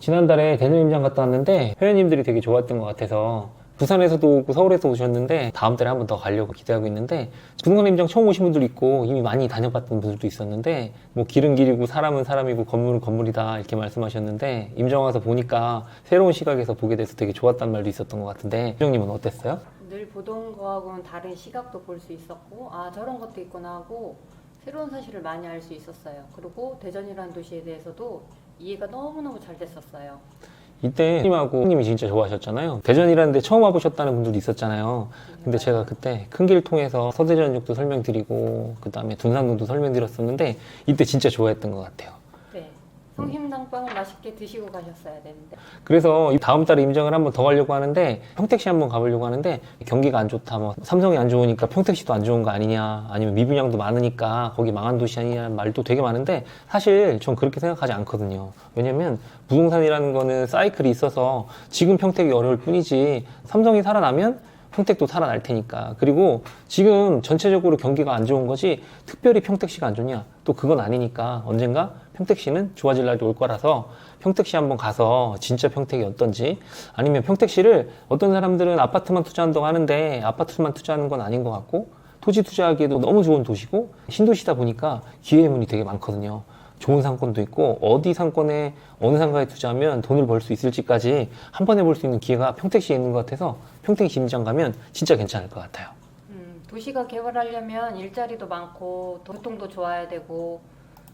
지난달에 대전 임장 갔다 왔는데 회원님들이 되게 좋았던 것 같아서 부산에서도 오고 서울에서 오셨는데 다음 달에 한 번 더 가려고 기대하고 있는데 부동산 임장 처음 오신 분들 있고 이미 많이 다녀봤던 분들도 있었는데 뭐 길은 길이고 사람은 사람이고 건물은 건물이다 이렇게 말씀하셨는데 임장 와서 보니까 새로운 시각에서 보게 돼서 되게 좋았다는 말도 있었던 것 같은데 임장님은 어땠어요? 늘 보던 거하고는 다른 시각도 볼 수 있었고 아 저런 것도 있구나 하고 새로운 사실을 많이 알 수 있었어요. 그리고 대전이라는 도시에 대해서도 이해가 너무너무 잘 됐었어요. 이때 님하고 님이 진짜 좋아하셨잖아요. 대전이라는 데 처음 와보셨다는 분들도 있었잖아요. 근데 제가 그때 큰 길 통해서 서대전역도 설명드리고 그 다음에 둔산동도 설명드렸었는데 이때 진짜 좋아했던 것 같아요. 네. 성심당빵을 맛있게 드시고 가셨어야 되는데 그래서 이 다음 달에 임장을 한번 더 가려고 하는데 평택시 한번 가보려고 하는데 경기가 안 좋다 뭐 삼성이 안 좋으니까 평택시도 안 좋은 거 아니냐 아니면 미분양도 많으니까 거기 망한 도시 아니냐는 말도 되게 많은데 사실 전 그렇게 생각하지 않거든요 왜냐면 부동산이라는 거는 사이클이 있어서 지금 평택이 어려울 뿐이지 삼성이 살아나면 평택도 살아날 테니까. 그리고 지금 전체적으로 경기가 안 좋은 거지 특별히 평택시가 안 좋냐? 또 그건 아니니까 언젠가 평택시는 좋아질 날이 올 거라서 평택시 한번 가서 진짜 평택이 어떤지 아니면 평택시를 어떤 사람들은 아파트만 투자한다고 하는데 아파트만 투자하는 건 아닌 것 같고 토지 투자하기에도 너무 좋은 도시고 신도시다 보니까 기회의 문이 되게 많거든요. 좋은 상권도 있고 어디 상권에 어느 상가에 투자하면 돈을 벌 수 있을지까지 한 번에 볼 수 있는 기회가 평택시에 있는 것 같아서 평택시 임장 가면 진짜 괜찮을 것 같아요. 음, 도시가 개발하려면 일자리도 많고 교통도 좋아야 되고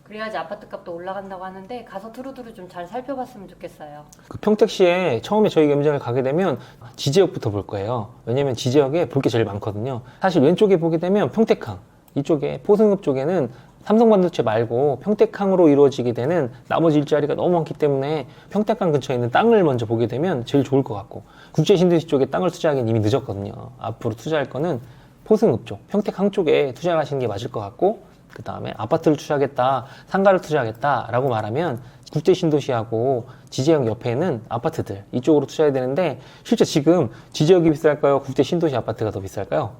그래야지 아파트 값도 올라간다고 하는데 가서 두루두루 좀 잘 살펴봤으면 좋겠어요. 그 평택시에 처음에 저희가 임장을 가게 되면 지지역부터 볼 거예요. 왜냐면 지지역에 볼 게 제일 많거든요. 사실 왼쪽에 보게 되면 평택항, 이쪽에 포승읍 쪽에는 삼성반도체 말고 평택항으로 이루어지게 되는 나머지 일자리가 너무 많기 때문에 평택항 근처에 있는 땅을 먼저 보게 되면 제일 좋을 것 같고 국제 신도시 쪽에 땅을 투자하기는 이미 늦었거든요. 앞으로 투자할 거는 포승읍 쪽, 평택항 쪽에 투자하시는 게 맞을 것 같고 그 다음에 아파트를 투자하겠다, 상가를 투자하겠다라고 말하면 국제 신도시하고 지제역 옆에는 아파트들 이쪽으로 투자해야 되는데 실제 지금 지제역이 비쌀까요? 국제 신도시 아파트가 더 비쌀까요?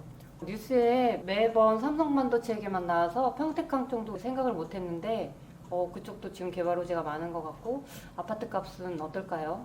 뉴스에 매번 삼성반도체 얘기만 나와서 평택항 정도 생각을 못했는데 어, 그쪽도 지금 개발 호재가 많은 것 같고 아파트 값은 어떨까요?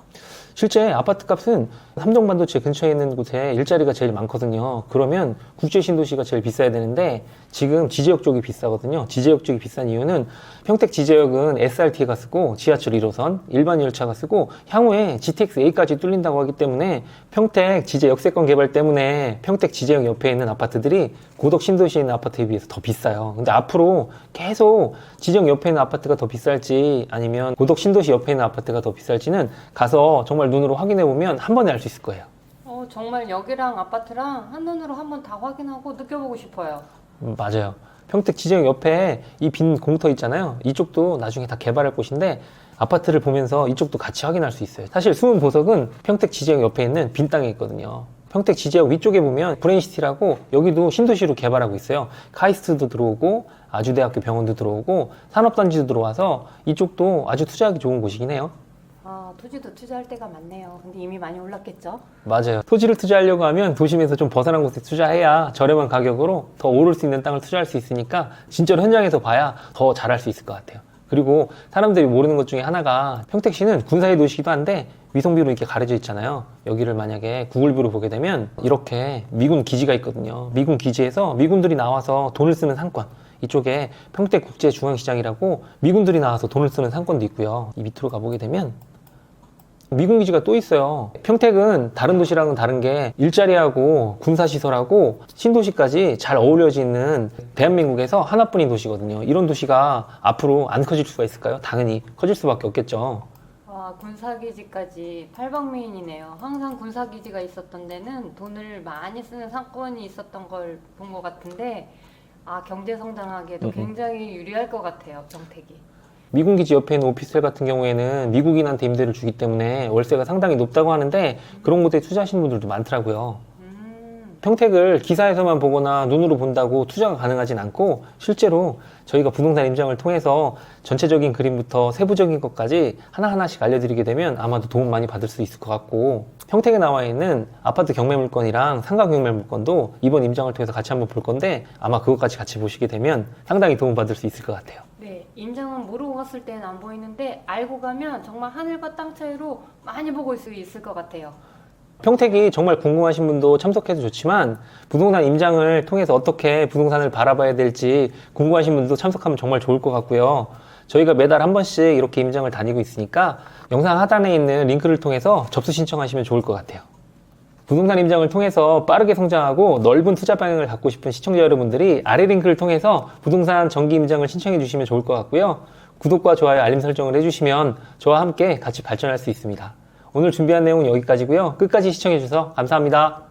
실제 아파트 값은 삼성반도체 근처에 있는 곳에 일자리가 제일 많거든요. 그러면 국제 신도시가 제일 비싸야 되는데 지금 지제역 쪽이 비싸거든요. 지제역 쪽이 비싼 이유는 평택 지제역은 SRT가 쓰고 지하철 1호선, 일반 열차가 쓰고 향후에 GTX-A까지 뚫린다고 하기 때문에 평택 지제 역세권 개발 때문에 평택 지제역 옆에 있는 아파트들이 고덕 신도시에 있는 아파트에 비해서 더 비싸요. 근데 앞으로 계속 지정 옆에 있는 아파트 가 더 비쌀지 아니면 고덕 신도시 옆에 있는 아파트가 더 비쌀지는 가서 정말 눈으로 확인해 보면 한 번에 알 수 있을 거예요. 어, 정말 여기랑 아파트랑 한눈으로 한번 다 확인하고 느껴보고 싶어요. 음, 맞아요. 평택 지정 옆에 이 빈 공터 있잖아요. 이쪽도 나중에 다 개발할 곳인데 아파트를 보면서 이쪽도 같이 확인할 수 있어요. 사실 숨은 보석은 평택 지정 옆에 있는 빈 땅에 있거든요. 평택 지지역 위쪽에 보면 브레인시티라고 여기도 신도시로 개발하고 있어요. 카이스트도 들어오고 아주대학교 병원도 들어오고 산업단지도 들어와서 이쪽도 아주 투자하기 좋은 곳이긴 해요. 아, 토지도 투자할 때가 많네요. 근데 이미 많이 올랐겠죠? 맞아요. 토지를 투자하려고 하면 도심에서 좀 벗어난 곳에 투자해야 저렴한 가격으로 더 오를 수 있는 땅을 투자할 수 있으니까 진짜로 현장에서 봐야 더 잘할 수 있을 것 같아요. 그리고 사람들이 모르는 것 중에 하나가 평택시는 군사의 도시기도 한데 위성비로 이렇게 가려져 있잖아요. 여기를 만약에 구글뷰로 보게 되면 이렇게 미군 기지가 있거든요. 미군 기지에서 미군들이 나와서 돈을 쓰는 상권. 이쪽에 평택 국제중앙시장이라고 미군들이 나와서 돈을 쓰는 상권도 있고요. 이 밑으로 가보게 되면 미군 기지가 또 있어요. 평택은 다른 도시랑은 다른 게 일자리하고 군사시설하고 신도시까지 잘 어우러지는 대한민국에서 하나뿐인 도시거든요. 이런 도시가 앞으로 안 커질 수가 있을까요? 당연히 커질 수밖에 없겠죠. 아, 군사기지까지 팔방미인이네요. 항상 군사기지가 있었던 데는 돈을 많이 쓰는 상권이 있었던 걸 본 것 같은데, 아, 경제 성장하기에도 음흠. 굉장히 유리할 것 같아요, 정택이. 미군 기지 옆에 있는 오피스텔 같은 경우에는 미국인한테 임대를 주기 때문에 월세가 상당히 높다고 하는데 그런 곳에 투자하시는 분들도 많더라고요. 음, 평택을 기사에서만 보거나 눈으로 본다고 투자가 가능하진 않고 실제로 저희가 부동산 임장을 통해서 전체적인 그림부터 세부적인 것까지 하나하나씩 알려드리게 되면 아마도 도움 많이 받을 수 있을 것 같고 평택에 나와 있는 아파트 경매 물건이랑 상가 경매 물건도 이번 임장을 통해서 같이 한번 볼 건데 아마 그것까지 같이 보시게 되면 상당히 도움 받을 수 있을 것 같아요. 네, 임장은 모르고 갔을 때는 안 보이는데 알고 가면 정말 하늘과 땅 차이로 많이 보고 수 있을 것 같아요. 평택이 정말 궁금하신 분도 참석해도 좋지만 부동산 임장을 통해서 어떻게 부동산을 바라봐야 될지 궁금하신 분도 참석하면 정말 좋을 것 같고요. 저희가 매달 한 번씩 이렇게 임장을 다니고 있으니까 영상 하단에 있는 링크를 통해서 접수 신청하시면 좋을 것 같아요. 부동산 임장을 통해서 빠르게 성장하고 넓은 투자 방향을 갖고 싶은 시청자 여러분들이 아래 링크를 통해서 부동산 정기 임장을 신청해 주시면 좋을 것 같고요. 구독과 좋아요, 알림 설정을 해주시면 저와 함께 같이 발전할 수 있습니다. 오늘 준비한 내용은 여기까지고요. 끝까지 시청해 주셔서 감사합니다.